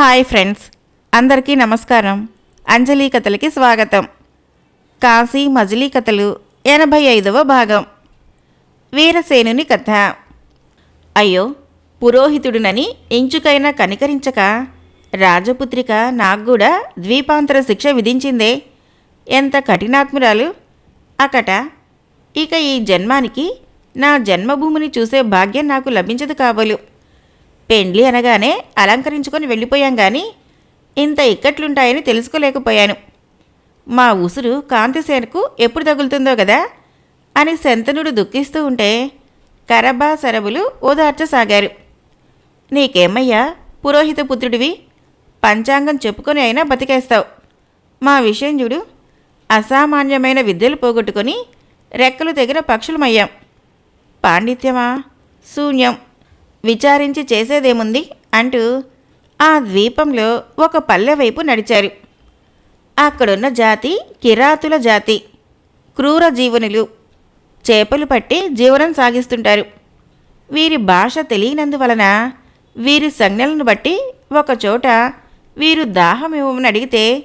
Hi friends అందరికీ నమస్కారం. అంజలి కథలకి స్వాగతం. కాశీ మజిలీ కథలు ఎనభై ఐదవ భాగం. వీరసేనుని కథ. అయ్యో పురోహితుడునని ఇంచుకైనా కనికరించక రాజపుత్రిక నాకు కూడా ద్వీపాంతర శిక్ష విధించిందే. ఎంత కఠినాత్మురాలు. అకట ఇక ఈ జన్మానికి నా జన్మభూమిని చూసే భాగ్యం నాకు లభించదు కాబోలు. పెండ్లి అనగానే అలంకరించుకొని వెళ్ళిపోయాం కానీ ఇంత ఇక్కట్లుంటాయని తెలుసుకోలేకపోయాను. మా ఉసురు కాంతిసేనకు ఎప్పుడు తగులుతుందో కదా అని శంతనుడు దుఃఖిస్తూ ఉంటే కరబా సరబులు ఓదార్చసాగారు. నీకేమయ్యా పురోహిత పుత్రుడివి? పంచాంగం చెప్పుకొని అయినా బతికేస్తావు. మా విషయం చూడు. అసామాన్యమైన విద్యలు పోగొట్టుకొని రెక్కలు తెగిన పక్షులమయ్యాం. పాండిత్యమా? శూన్యం. విచారించి చేసేదేముంది? అంటూ ఆ ద్వీపంలో ఒక పల్లె వైపు నడిచారు. అక్కడున్న జాతి కిరాతుల జాతి క్రూర జీవనులు. చేపలు పట్టి జీవనం సాగిస్తుంటారు. వీరి భాష తెలియనందువలన వీరి సంజ్ఞలను బట్టి ఒకచోట వీరు దాహం ఇవ్వమని అడిగితే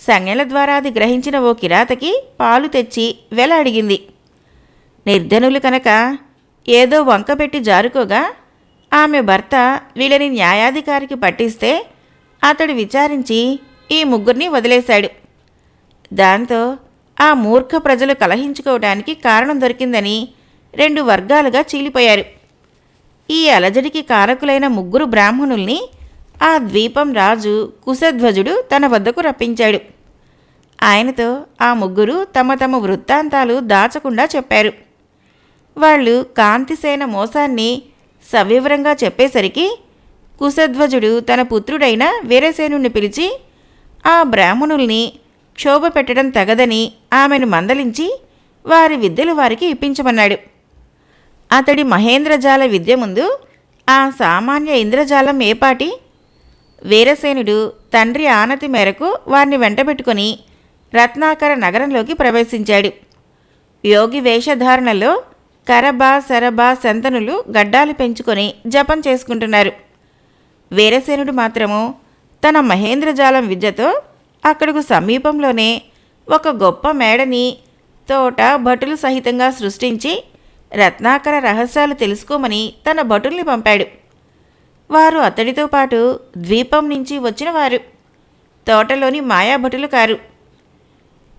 సంజ్ఞల ద్వారా అది గ్రహించిన ఓ కిరాతకి పాలు తెచ్చి వెల అడిగింది. నిర్ధనులు కనుక ఏదో వంక పెట్టి జారుకోగా ఆమె భర్త వీళ్ళని న్యాయాధికారికి పట్టిస్తే అతడు విచారించి ఈ ముగ్గురిని వదిలేశాడు. దాంతో ఆ మూర్ఖ ప్రజలు కలహించుకోవడానికి కారణం దొరికిందని రెండు వర్గాలుగా చీలిపోయారు. ఈ అలజడికి కారకులైన ముగ్గురు బ్రాహ్మణుల్ని ఆ ద్వీపం రాజు కుశధ్వజుడు తన వద్దకు రప్పించాడు. ఆయనతో ఆ ముగ్గురు తమ తమ వృత్తాంతాలు దాచకుండా చెప్పారు. వాళ్ళు కాంతిసేన మోసాన్ని సవివరంగా చెప్పేసరికి కుశధ్వజుడు తన పుత్రుడైన వీరసేనుణ్ణి పిలిచి ఆ బ్రాహ్మణుల్ని క్షోభ పెట్టడం తగదని ఆమెను మందలించి వారి విద్యలు వారికి ఇప్పించమన్నాడు. అతడి మహేంద్రజాల విద్య ముందు ఆ సామాన్య ఇంద్రజాలం ఏపాటి వీరసేనుడు తండ్రి ఆనతి మేరకు వారిని వెంటబెట్టుకుని రత్నాకర నగరంలోకి ప్రవేశించాడు. యోగి వేషధారణలో కరబ సరబా సంతనులు గడ్డాలు పెంచుకొని జపం చేసుకుంటున్నారు. వీరసేనుడు మాత్రము తన మహేంద్రజాలం విద్యతో అక్కడకు సమీపంలోనే ఒక గొప్ప మేడని తోట భటులు సహితంగా సృష్టించి రత్నాకర రహస్యాలు తెలుసుకోమని తన భటుల్ని పంపాడు. వారు అతడితో పాటు ద్వీపం నుంచి వచ్చిన వారు తోటలోని మాయాభటులు కారు.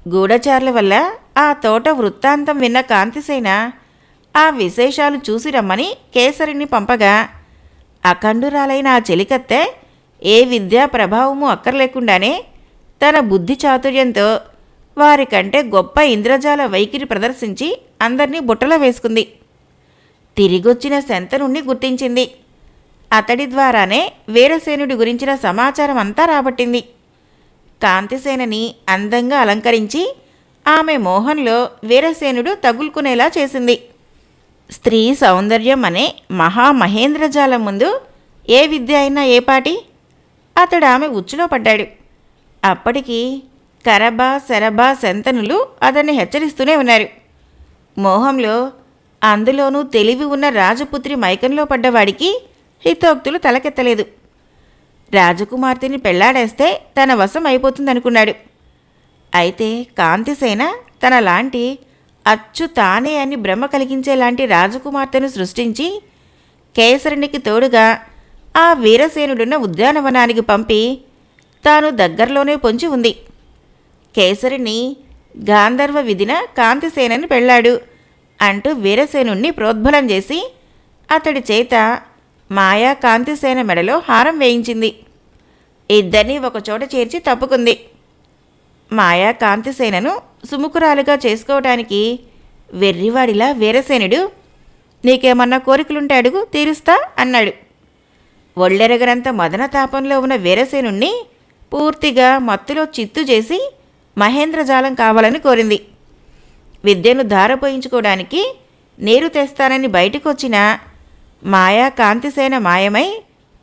గూఢచారుల వల్ల ఆ తోట వృత్తాంతం విన్న కాంతిసేన ఆ విశేషాలు చూసి రమ్మని కేసరిని పంపగా అఖండురాలైన ఆ చెలికత్తె ఏ విద్యా ప్రభావము అక్కర్లేకుండానే తన బుద్ధి చాతుర్యంతో వారికంటే గొప్ప ఇంద్రజాల వైఖరి ప్రదర్శించి అందరినీ బుట్టలో వేసుకుంది. తిరిగొచ్చిన శంతనుణ్ణి గుర్తించింది. అతడి ద్వారానే వీరసేనుడి గురించిన సమాచారం అంతా రాబట్టింది. కాంతిసేనని అందంగా అలంకరించి ఆమె మోహంలో వీరసేనుడు తగులుకునేలా చేసింది. స్త్రీ సౌందర్యం అనే మహామహేంద్రజాలం ముందు ఏ విద్య అయినా ఏ పాటి అతడు ఆమె ఉచ్చులో పడ్డాడు. అప్పటికి కరబ శరభ శంతనులు అతన్ని హెచ్చరిస్తూనే ఉన్నారు. మోహంలో అందులోనూ తెలివి ఉన్న రాజపుత్రి మైకంలో పడ్డవాడికి హితోక్తులు తలకెత్తలేదు. రాజకుమార్తెని పెళ్ళాడేస్తే తన వశం అయిపోతుందనుకున్నాడు. అయితే కాంతిసేన తనలాంటి అచ్చు తానే అని భ్రమ కలిగించేలాంటి రాజకుమార్తెను సృష్టించి కేసరునికి తోడుగా ఆ వీరసేనుడున్న ఉద్యానవనానికి పంపి తాను దగ్గరలోనే పొంచి ఉంది. కేసరిని గాంధర్వ విధిన కాంతిసేనని పెళ్ళాడు అంటూ వీరసేనుణ్ణి ప్రోద్బలం చేసి అతడి చేత మాయా కాంతిసేన మెడలో హారం వేయించింది. ఇద్దరినీ ఒకచోట చేర్చి తప్పుకుంది. మాయా కాంతిసేనను సుముఖురాలుగా చేసుకోవటానికి వెర్రివాడిలా వీరసేనుడు నీకేమన్నా కోరికలుంటే అడుగు తీరుస్తా అన్నాడు. ఒళ్ళెరగనంత మదన తాపంలో ఉన్న వీరసేనుణ్ణి పూర్తిగా మత్తులో చిత్తు చేసి మహేంద్రజాలం కావాలని కోరింది. విద్యను ధారపోయించుకోవడానికి నీరు తెస్తానని బయటకొచ్చిన మాయా కాంతిసేన మాయమై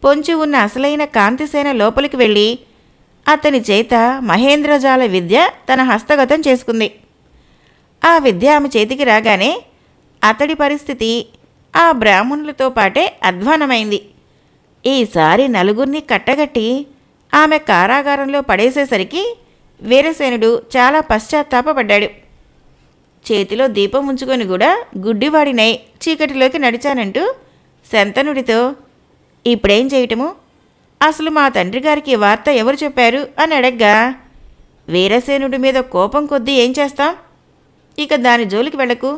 పొంచి ఉన్న అసలైన కాంతిసేన లోపలికి వెళ్ళి అతని చేత మహేంద్రజాల విద్య తన హస్తగతం చేసుకుంది. ఆ విద్య ఆమె చేతికి రాగానే అతడి పరిస్థితి ఆ బ్రాహ్మణులతో పాటే అధ్వానమైంది. ఈసారి నలుగురిని కట్టగట్టి ఆమె కారాగారంలో పడేసేసరికి వీరసేనుడు చాలా పశ్చాత్తాపడ్డాడు చేతిలో దీపం ఉంచుకొని కూడా గుడ్డివాడినై చీకటిలోకి నడిచానంటూ శంతనుడితో ఇప్పుడేం చేయటము? అసలు మా తండ్రి గారికి వార్త ఎవరు చెప్పారు అని అడగ్గా వీరసేనుడి మీద కోపం కొద్దీ ఏం చేస్తాం? ఇక దాని జోలికి వెళ్ళకు.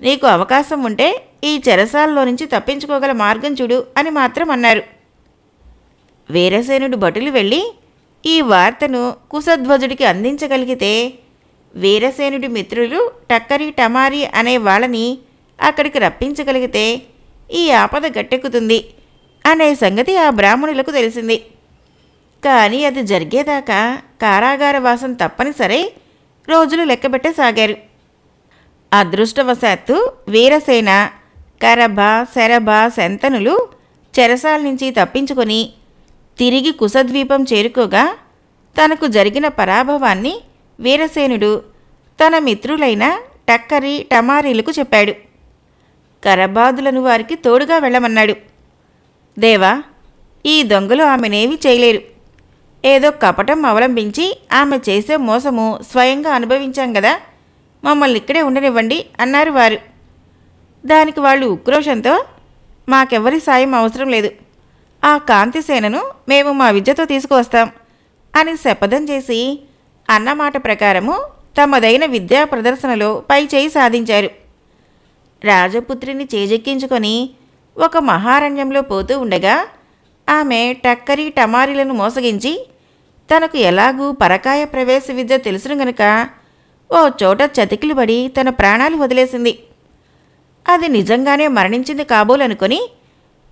నీకు అవకాశం ఉంటే ఈ చెరసాలలో నుంచి తప్పించుకోగల మార్గం చూడు అని మాత్రం అన్నారు. వీరసేనుడు భటులు వెళ్ళి ఈ వార్తను కుశధ్వజుడికి అందించగలిగితే వీరసేనుడి మిత్రులు టక్కరి టమారి అనే వాళ్ళని అక్కడికి రప్పించగలిగితే ఈ ఆపద గట్టెక్కుతుంది. అనే సంగతి ఆ బ్రాహ్మణులకు తెలిసింది. కానీ అది జరిగేదాకా కారాగార వాసం తప్పనిసరి రోజులు లెక్కబెట్టసాగారు. అదృష్టవశాత్తు వీరసేన కరభ శరభ శంతనులు చెరసాల నుంచి తప్పించుకొని తిరిగి కుశద్వీపం చేరుకోగా తనకు జరిగిన పరాభవాన్ని వీరసేనుడు తన మిత్రులైన టక్కరి టమారీలకు చెప్పాడు. కరబాదులను వారికి తోడుగా వెళ్ళమన్నాడు. దేవా ఈ దొంగలు ఆమెనేవి చేయలేరు. ఏదో కపటం అవలంబించి ఆమె చేసే మోసము స్వయంగా అనుభవించాం కదా మమ్మల్ని ఇక్కడే ఉండనివ్వండి అన్నారు వారు. దానికి వాళ్ళు ఉక్రోషంతో మాకెవ్వరి సాయం అవసరం లేదు. ఆ కాంతిసేనను మేము మా విద్యతో తీసుకువస్తాం అని శపథం చేసి అన్నమాట ప్రకారము తమదైన విద్యా ప్రదర్శనలో పై చేయి సాధించారు. రాజపుత్రిని చేజెక్కించుకొని ఒక మహారణ్యంలో పోతూ ఉండగా ఆమె టక్కరి టమారీలను మోసగించి తనకు ఎలాగూ పరకాయ ప్రవేశ విద్య తెలుసును గనుక ఓ చోట చతికిలుబడి తన ప్రాణాలు వదిలేసింది. అది నిజంగానే మరణించింది కాబోలనుకొని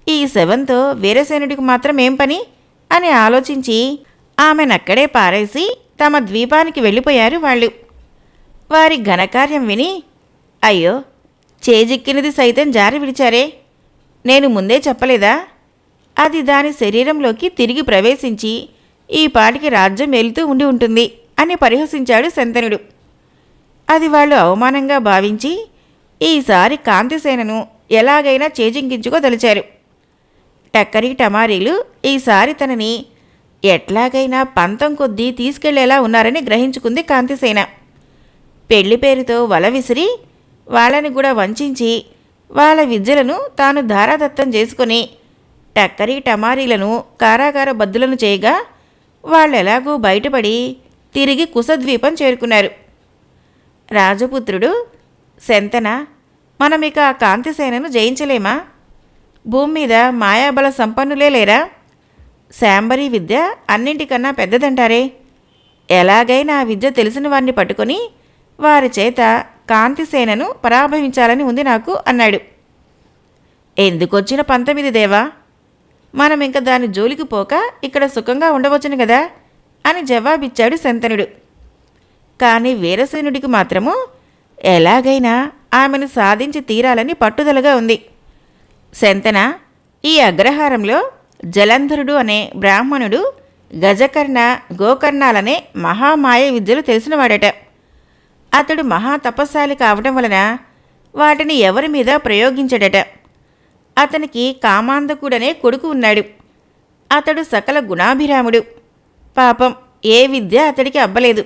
ఈ శవంతో వీరసేనుడికి మాత్రం ఏం పని? అని ఆలోచించి ఆమెనక్కడే పారేసి తమ ద్వీపానికి వెళ్ళిపోయారు వాళ్ళు. వారి ఘనకార్యం విని అయ్యో చేజిక్కినది సైతం జారి విడిచారే. నేను ముందే చెప్పలేదా? అది దాని శరీరంలోకి తిరిగి ప్రవేశించి ఈ పాటికి రాజ్యం వెళుతూ ఉండి ఉంటుంది అని పరిహసించాడు శంతనుడు. అది వాళ్ళు అవమానంగా భావించి ఈసారి కాంతిసేనను ఎలాగైనా చేజింకించుకోదలిచారు టక్కరి టమారీలు ఈసారి తనని ఎట్లాగైనా పంతం కొద్దీ తీసుకెళ్ళేలా ఉన్నారని గ్రహించుకుంది కాంతిసేన. పెళ్ళి పేరుతో వల విసిరి వాళ్ళని కూడా వంచించి వాళ్ళ విద్యలను తాను ధారాదత్తం చేసుకుని టక్కరి టమారీలను కారాగార బద్దులను చేయగా వాళ్ళెలాగూ బయటపడి తిరిగి కుశద్వీపం చేరుకున్నారు. రాజపుత్రుడు శంతన మనమిక ఆ కాంతిసేనను జయించలేమా? భూమి మీద మాయాబల సంపన్నులే లేరా? శాంబరీ విద్య అన్నింటికన్నా పెద్దదంటారే. ఎలాగైనా ఆ విద్య తెలిసిన వారిని పట్టుకొని వారి చేత కాంతిసేనను పరాభవించాలని ఉంది నాకు అన్నాడు. ఎందుకొచ్చిన పంతమిది దేవా? మనం ఇంక దాని జోలికి పోక ఇక్కడ సుఖంగా ఉండవచ్చును కదా? అని జవాబిచ్చాడు శంతనుడు. కానీ వీరసేనుడికి మాత్రము ఎలాగైనా ఆమెను సాధించి తీరాలని పట్టుదలగా ఉంది. శంతన ఈ అగ్రహారంలో జలంధరుడు అనే బ్రాహ్మణుడు గజకర్ణ గోకర్ణాలనే మహామాయ విద్యలు తెలిసినవాడట. అతడు మహా తపస్శాలి కావటం వలన వాటిని ఎవరి మీద ప్రయోగించడట. అతనికి కామాంధకుడనే కొడుకు ఉన్నాడు. అతడు సకల గుణాభిరాముడు. పాపం ఏ విద్య అతడికి అబ్బలేదు.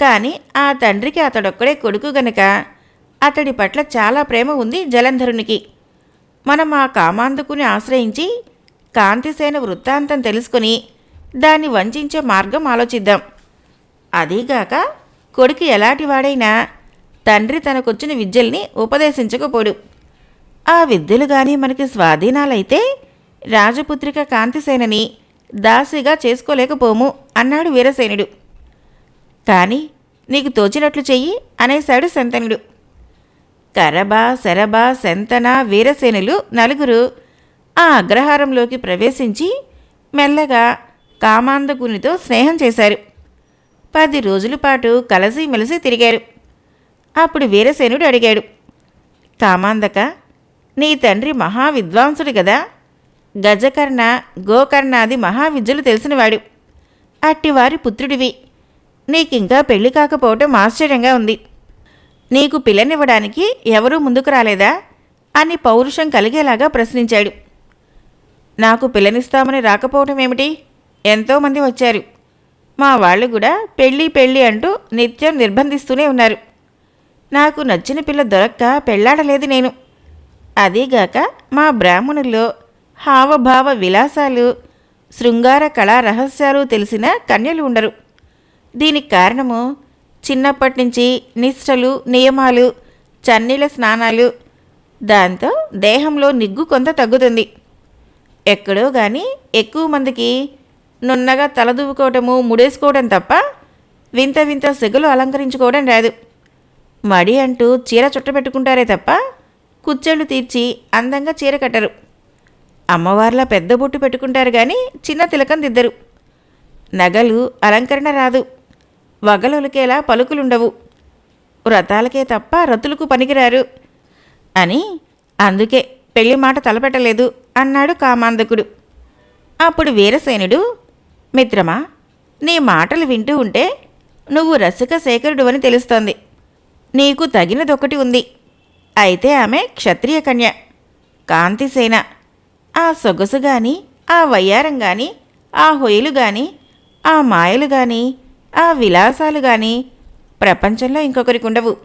కానీ ఆ తండ్రికి అతడొక్కడే కొడుకు గనక అతడి పట్ల చాలా ప్రేమ ఉంది జలంధరునికి. మనం ఆ కామాంధకుని ఆశ్రయించి కాంతిసేన వృత్తాంతం తెలుసుకుని దాన్ని వంచే మార్గం ఆలోచిద్దాం. అదీగాక కొడుకు ఎలాంటివాడైనా తండ్రి తనకొచ్చిన విద్యల్ని ఉపదేశించకపోడు. ఆ విద్యలు గాని మనకి స్వాధీనాలైతే రాజపుత్రిక కాంతిసేనని దాసిగా చేసుకోలేకపోము అన్నాడు వీరసేనుడు. కానీ నీకు తోచినట్లు చెయ్యి అనేశాడు శంతనుడు. కరబ శరభ శంతన వీరసేనులు నలుగురు ఆ అగ్రహారంలోకి ప్రవేశించి మెల్లగా కామాంధకునితో స్నేహం చేశారు. పది రోజుల పాటు కలసి మెలిసి తిరిగారు. అప్పుడు వీరసేనుడు అడిగాడు తామాందక నీ తండ్రి మహావిద్వాంసుడు కదా గజకర్ణ గోకర్ణాది మహావిద్యలు తెలిసినవాడు. అట్టివారి పుత్రుడివి. నీకింకా పెళ్ళి కాకపోవటం ఆశ్చర్యంగా ఉంది. నీకు పిల్లనివ్వడానికి ఎవరూ ముందుకు రాలేదా? అని పౌరుషం కలిగేలాగా ప్రశ్నించాడు. నాకు పిల్లనిస్తామని రాకపోవటం ఏమిటి? ఎంతోమంది వచ్చారు. మా వాళ్ళు కూడా పెళ్ళి పెళ్ళి అంటూ నిత్యం నిర్బంధిస్తూనే ఉన్నారు. నాకు నచ్చిన పిల్ల దొరక్క పెళ్ళాడలేదు నేను. అదీగాక మా బ్రాహ్మణుల్లో హావభావ విలాసాలు శృంగార కళా రహస్యాలు తెలిసిన కన్యలు ఉండరు. దీనికి కారణము చిన్నప్పటి నుంచి నిష్టలు నియమాలు చన్నీల స్నానాలు దాంతో దేహంలో నిగ్గు కొంత తగ్గుతుంది. ఎక్కడో కానీ ఎక్కువ మందికి నున్నగా తలదువ్వుకోవటము ముడేసుకోవడం తప్ప వింత వింత సెగలు అలంకరించుకోవడం రాదు. మడి అంటూ చీర చుట్టబెట్టుకుంటారే తప్ప కుచ్చెళ్ళు తీర్చి అందంగా చీర కట్టరు. అమ్మవార్లా పెద్ద బొట్టు పెట్టుకుంటారు కానీ చిన్న తిలకం దిద్దరు. నగలు అలంకరణ రాదు. వగలొలికేలా పలుకులుండవు. వ్రతాలకే తప్ప రతులకు పనికిరారు అని అందుకే పెళ్ళి మాట తలపెట్టలేదు అన్నాడు కామాంధకుడు. అప్పుడు వీరసేనుడు మిత్రమా నీ మాటలు వింటూ ఉంటే నువ్వు రసిక శేఖరుడు అని తెలుస్తోంది. నీకు తగినదొకటి ఉంది. అయితే ఆమె క్షత్రియ కన్య కాంతిసేన ఆ సొగసు గాని ఆ వయ్యారం గాని ఆ హొయలు గాని ఆ మాయలు గాని ఆ విలాసాలు గాని ప్రపంచంలో ఇంకొకరికి ఉండవు.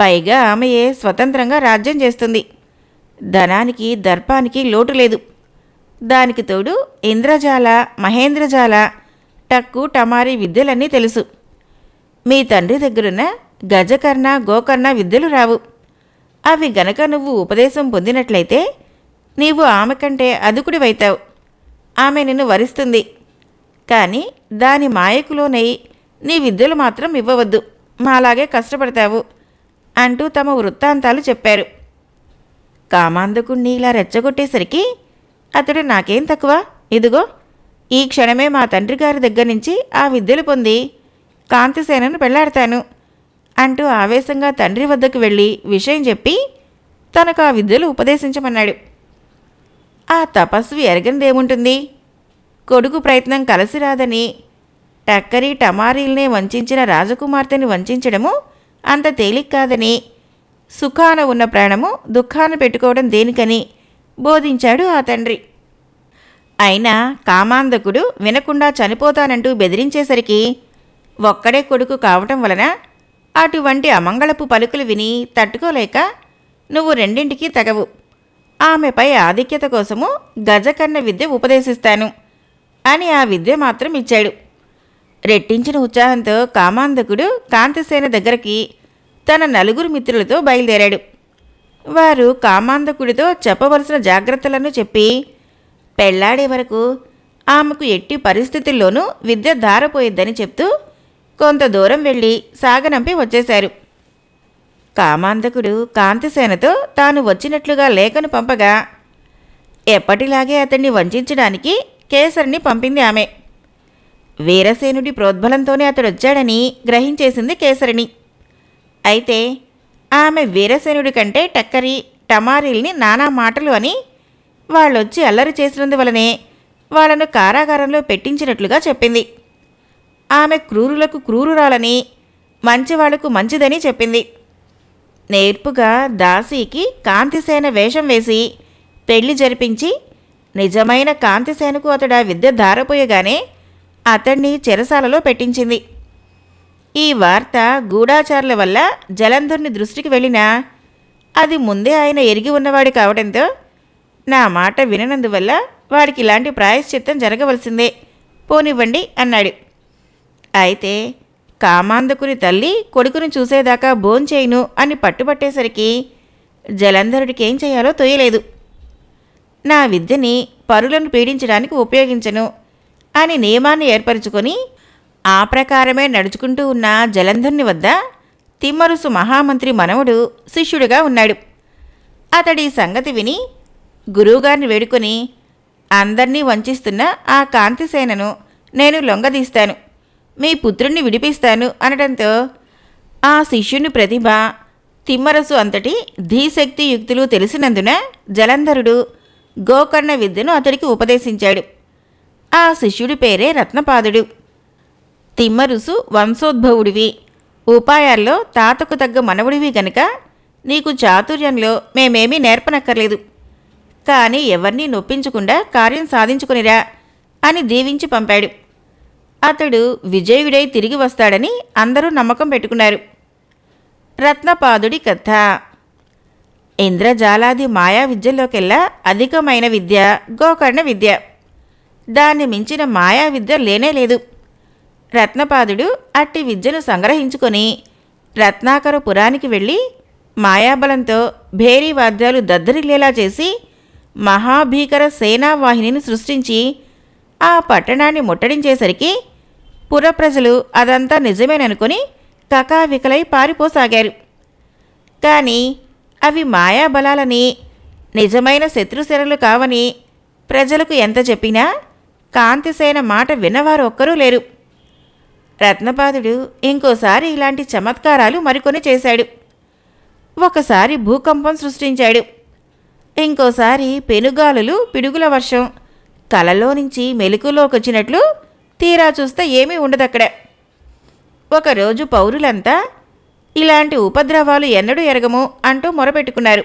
పైగా ఆమెయే స్వతంత్రంగా రాజ్యం చేస్తుంది. ధనానికి దర్పానికి లోటు లేదు. దానికి తోడు ఇంద్రజాల మహేంద్రజాల టక్కు టమారి విద్యలన్నీ తెలుసు. మీ తండ్రి దగ్గరున్న గజకర్ణ గోకర్ణ విద్యలు రావు. అవి గనక నువ్వు ఉపదేశం పొందినట్లయితే నీవు ఆమె కంటే అదుకుడివైతావు ఆమె నిన్ను వరిస్తుంది. కానీ దాని మాయకులోనై నీ విద్యలు మాత్రం ఇవ్వవద్దు. మాలాగే కష్టపడతావు అంటూ తమ వృత్తాంతాలు చెప్పారు. కామాంధకుణ్ణి ఇలా రెచ్చగొట్టేసరికి అతడు నాకేం తక్కువ? ఇదిగో ఈ క్షణమే మా తండ్రి గారి దగ్గర నుంచి ఆ విద్యలు పొంది కాంతిసేనను పెళ్ళాడతాను అంటూ ఆవేశంగా తండ్రి వద్దకు వెళ్ళి విషయం చెప్పి తనకు ఆ విద్యలు ఉపదేశించమన్నాడు. ఆ తపస్వి ఎరగనిదేముంటుంది? కొడుకు ప్రయత్నం కలిసి రాదని టక్కరి టమారీల్నే వంచిన రాజకుమార్తెని వంచడము అంత తేలిక కాదని సుఖాన ఉన్న ప్రాణము దుఃఖాన పెట్టుకోవడం దేనికని బోధించాడు ఆ తండ్రి. అయినా కామాంధకుడు వినకుండా చనిపోతానంటూ బెదిరించేసరికి ఒక్కడే కొడుకు కావటం వలన అటువంటి అమంగళపు పలుకులు విని తట్టుకోలేక నువ్వు రెండింటికి తగవు. ఆమెపై ఆధిక్యత కోసము గజకన్న విద్య ఉపదేశిస్తాను అని ఆ విద్య మాత్రం ఇచ్చాడు. రెట్టించిన ఉత్సాహంతో కామాంధకుడు కాంతిసేన దగ్గరికి తన నలుగురు మిత్రులతో బయలుదేరాడు. వారు కామాంధకుడితో చెప్పవలసిన జాగ్రత్తలను చెప్పి పెళ్ళాడే వరకు ఆమెకు ఎట్టి పరిస్థితుల్లోనూ విద్య ధారపోయిద్దని చెప్తూ కొంత దూరం వెళ్ళి సాగనంపి వచ్చేశారు. కామాంధకుడు కాంతిసేనతో తాను వచ్చినట్లుగా లేఖను పంపగా ఎప్పటిలాగే అతన్ని వంచడానికి కేసరిని పంపింది ఆమె. వీరసేనుడి ప్రోద్బలంతోనే అతడొచ్చాడని గ్రహించేసింది కేసరిని. అయితే ఆమె వీరసేనుడి కంటే టక్కరి టమారీల్ని నానా మాటలు అని వాళ్ళొచ్చి అల్లరి చేసినందువలనే వాళ్ళను కారాగారంలో పెట్టించినట్లుగా చెప్పింది. ఆమె క్రూరులకు క్రూరురాలని మంచివాళ్ళకు మంచిదని చెప్పింది. నేర్పుగా దాసీకి కాంతిసేన వేషం వేసి పెళ్ళి జరిపించి నిజమైన కాంతిసేనకు అతడు ఆ విద్య ధారపోయగానే అతన్ని చెరసాలలో పెట్టించింది. ఈ వార్త గూఢాచారుల వల్ల జలంధర్ని దృష్టికి వెళ్ళినా అది ముందే ఆయన ఎరిగి ఉన్నవాడు కావడంతో నా మాట విననందువల్ల వాడికి ఇలాంటి ప్రాయశ్చిత్తం జరగవలసిందే. పోనివ్వండి అన్నాడు. అయితే కామాంధకుని తల్లి కొడుకుని చూసేదాకా భోంచేయును అని పట్టుబట్టేసరికి జలంధరుడికి ఏం చేయాలో తోయలేదు. నా విద్యని పరులను పీడించడానికి ఉపయోగించను అని నియమాన్ని ఏర్పరచుకొని ఆ ప్రకారమే నడుచుకుంటూ ఉన్న జలంధర్ని వద్ద తిమ్మరుసు మహామంత్రి మనవడు శిష్యుడిగా ఉన్నాడు. అతడి సంగతి విని గురువుగారిని వేడుకొని అందర్నీ వంచిస్తున్న ఆ కాంతిసేనను నేను లొంగదీస్తాను. మీ పుత్రుణ్ణి విడిపిస్తాను అనడంతో ఆ శిష్యుని ప్రతిభ తిమ్మరసు అంతటి ధీశక్తి యుక్తులు తెలిసినందున జలంధరుడు గోకర్ణ విద్యను అతడికి ఉపదేశించాడు. ఆ శిష్యుడి పేరే రత్నపాదుడు. తిమ్మరుసు వంశోద్భవుడివి. ఉపాయాల్లో తాతకు తగ్గ మనవుడివి గనక నీకు చాతుర్యంలో మేమేమీ నేర్పనక్కర్లేదు. కానీ ఎవరినీ నొప్పించకుండా కార్యం సాధించుకునిరా అని దీవించి పంపాడు. అతడు విజయుడై తిరిగి వస్తాడని అందరూ నమ్మకం పెట్టుకున్నారు. రత్నపాదుడి కథ. ఇంద్రజాలాది మాయా విద్యలోకెల్లా అధికమైన విద్య గోకర్ణ విద్య. దాన్ని మించిన మాయా విద్య లేనే లేదు. రత్నపాదుడు అట్టి విద్యను సంగ్రహించుకొని రత్నాకర పురానికి వెళ్ళి మాయాబలంతో భేరీ వాద్యాలు దద్దరిల్లేలా చేసి మహాభీకర సేనావాహినిని సృష్టించి ఆ పట్టణాన్ని ముట్టడించేసరికి పుర ప్రజలు అదంతా నిజమేననుకుని కకావికలై పారిపోసాగారు. కానీ అవి మాయాబలాలని నిజమైన శత్రుశరలు కావని ప్రజలకు ఎంత చెప్పినా కాంతిసేన మాట విన్నవారు ఒక్కరూ లేరు. రత్నపాదుడు ఇంకోసారి ఇలాంటి చమత్కారాలు మరికొని చేశాడు. ఒకసారి భూకంపం సృష్టించాడు. ఇంకోసారి పెనుగాలులు పిడుగుల వర్షం. కలలో నుంచి మెలకులోకొచ్చినట్లు తీరా చూస్తే ఏమీ ఉండదక్కడ. ఒకరోజు పౌరులంతా ఇలాంటి ఉపద్రవాలు ఎన్నడూ ఎరగము అంటూ మొరపెట్టుకున్నారు.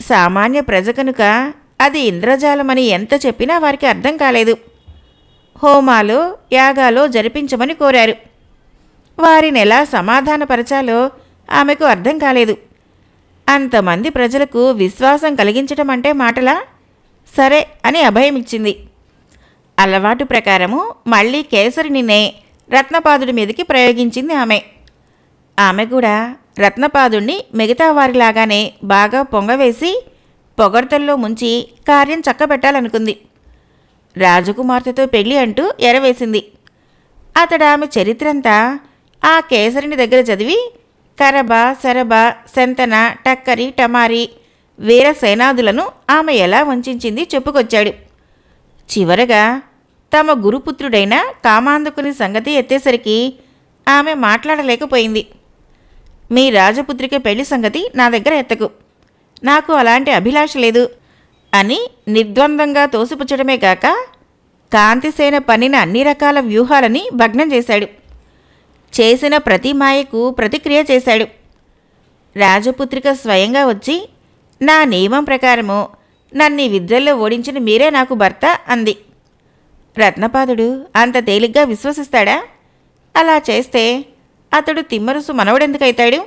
సామాన్య ప్రజ కనుక అది ఇంద్రజాలమని ఎంత చెప్పినా వారికి అర్థం కాలేదు. హోమాలు యాగాలో జరిపించమని కోరారు. వారిని ఎలా సమాధానపరచాలో ఆమెకు అర్థం కాలేదు. అంతమంది ప్రజలకు విశ్వాసం కలిగించటం అంటే మాటలా? సరే అని అభయమిచ్చింది. అలవాటు ప్రకారము మళ్ళీ కేసరినినే రత్నపాదుడి మీదకి ప్రయోగించింది ఆమె. ఆమె కూడా రత్నపాదుణ్ణి మిగతా వారిలాగానే బాగా పొంగవేసి పొగడ్తల్లో ముంచి కార్యం చక్కబెట్టాలనుకుంది. రాజకుమార్తెతో పెళ్ళి అంటూ ఎరవేసింది. అతడు ఆమె చరిత్రంతా ఆ కేసరిని దగ్గర చదివి కరబ శరబ శంతన టక్కరి టమారి వీర సేనాదులను ఆమె ఎలా వంచింది చెప్పుకొచ్చాడు. చివరగా తమ గురుపుత్రుడైన కామాంధకుని సంగతి ఎత్తేసరికి ఆమె మాట్లాడలేకపోయింది. మీ రాజపుత్రిక పెళ్ళి సంగతి నా దగ్గర ఎత్తకు. నాకు అలాంటి అభిలాష లేదు అని నిర్ద్వందంగా తోసిపుచ్చడమే కాక కాంతిసేన పన్నిన అన్ని రకాల వ్యూహాలని భగ్నం చేశాడు. చేసిన ప్రతి మాయకు ప్రతిక్రియ చేశాడు. రాజపుత్రిక స్వయంగా వచ్చి నా నియమం ప్రకారము నన్ను ఈ విద్యల్లో ఓడించిన మీరే నాకు భర్త అంది. రత్నపాదుడు అంత తేలిగ్గా విశ్వసిస్తాడా? అలా చేస్తే అతడు తిమ్మరుసు మనవడెందుకైతాడు?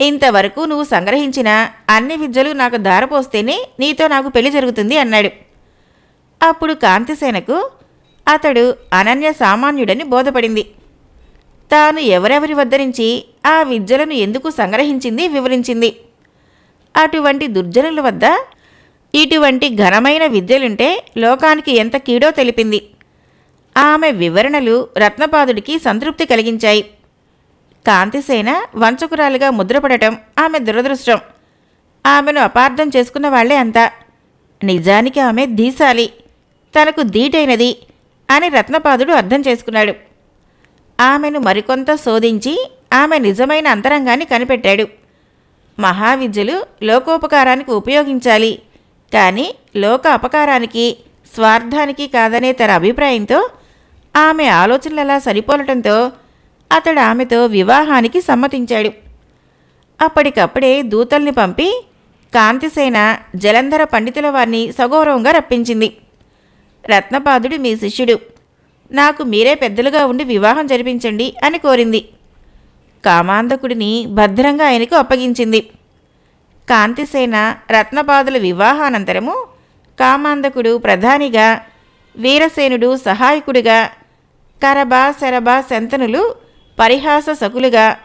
ఇంతవరకు నువ్వు సంగ్రహించిన అన్ని విద్యలు నాకు దారపోస్తేనే నీతో నాకు పెళ్ళి జరుగుతుంది అన్నాడు. అప్పుడు కాంతిసేనకు అతడు అనన్య సామాన్యుడని బోధపడింది. తాను ఎవరెవరి వద్ద నుంచి ఆ విద్యలను ఎందుకు సంగ్రహించింది వివరించింది. అటువంటి దుర్జనుల వద్ద ఇటువంటి ఘనమైన విద్యలుంటే లోకానికి ఎంత కీడో తెలిపింది. ఆమె వివరణలు రత్నపాదుడికి సంతృప్తి కలిగించాయి. కాంతిసేన వంచకురాలుగా ముద్రపడటం ఆమె దురదృష్టం. ఆమెను అపార్థం చేసుకున్న వాళ్ళే అంతా. నిజానికి ఆమె దీశాలి తనకు ధీటైనది అని రత్నపాదుడు అర్థం చేసుకున్నాడు. ఆమెను మరికొంత శోధించి ఆమె నిజమైన అంతరంగాన్ని కనిపెట్టాడు. మహావిద్యలు లోకోపకారానికి ఉపయోగించాలి. కానీ లోక అపకారానికి స్వార్థానికి కాదనే తన అభిప్రాయంతో ఆమె ఆలోచనలలా సరిపోలటంతో అతడు ఆమెతో వివాహానికి సమ్మతించాడు. అప్పటికప్పుడే దూతల్ని పంపి కాంతిసేన జలంధర పండితుల వారిని సగౌరవంగా రప్పించింది. రత్నపాదుడు మీ శిష్యుడు. నాకు మీరే పెద్దలుగా ఉండి వివాహం జరిపించండి అని కోరింది. కామాంధకుడిని భద్రంగా ఆయనకు అప్పగించింది. కాంతిసేన రత్నపాదుల వివాహానంతరము కామాంధకుడు ప్రధానిగా వీరసేనుడు సహాయకుడిగా కరబ శరభ శంతనులు పరిహాస సకులుగా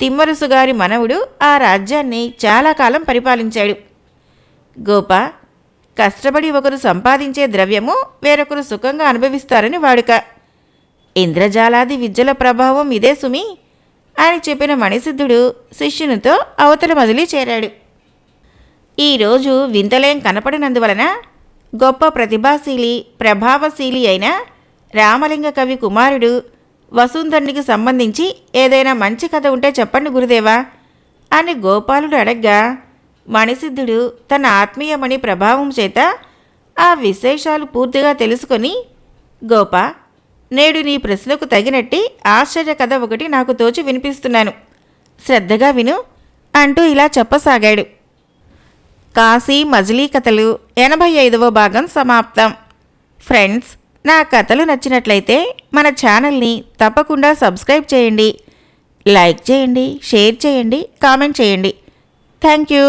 తిమ్మరుసుగారి మనవుడు ఆ రాజ్యాన్ని చాలా కాలం పరిపాలించాడు. గోప కష్టపడి ఒకరు సంపాదించే ద్రవ్యము వేరొకరు సుఖంగా అనుభవిస్తారని వాడుక. ఇంద్రజాలాది విద్యల ప్రభావం ఇదే సుమి. అని చెప్పిన మణిసిద్ధుడు శిష్యునితో అవతల మదిలి చేరాడు. ఈరోజు వింతలేం కనపడినందువలన గొప్ప ప్రతిభాశీలి ప్రభావశీలి అయిన రామలింగ కవి కుమారుడు వసుంధరునికి సంబంధించి ఏదైనా మంచి కథ ఉంటే చెప్పండి గురుదేవా అని గోపాలుడు అడగ్గా మణిసిద్ధుడు తన ఆత్మీయమణి ప్రభావం చేత ఆ విశేషాలు పూర్తిగా తెలుసుకొని గోప నేడు నీ ప్రశ్నకు తగినట్టి ఆశ్చర్య కథ ఒకటి నాకు తోచి వినిపిస్తున్నాను. శ్రద్ధగా విను అంటూ ఇలా చెప్పసాగాడు. కాశీ మజిలీ కథలు ఎనభై ఐదవ భాగం సమాప్తం. ఫ్రెండ్స్ నా కథలు నచ్చినట్లయితే మన ఛానల్ని తప్పకుండా సబ్స్క్రైబ్ చేయండి. లైక్ చేయండి షేర్ చేయండి కామెంట్ చేయండి. Thank you.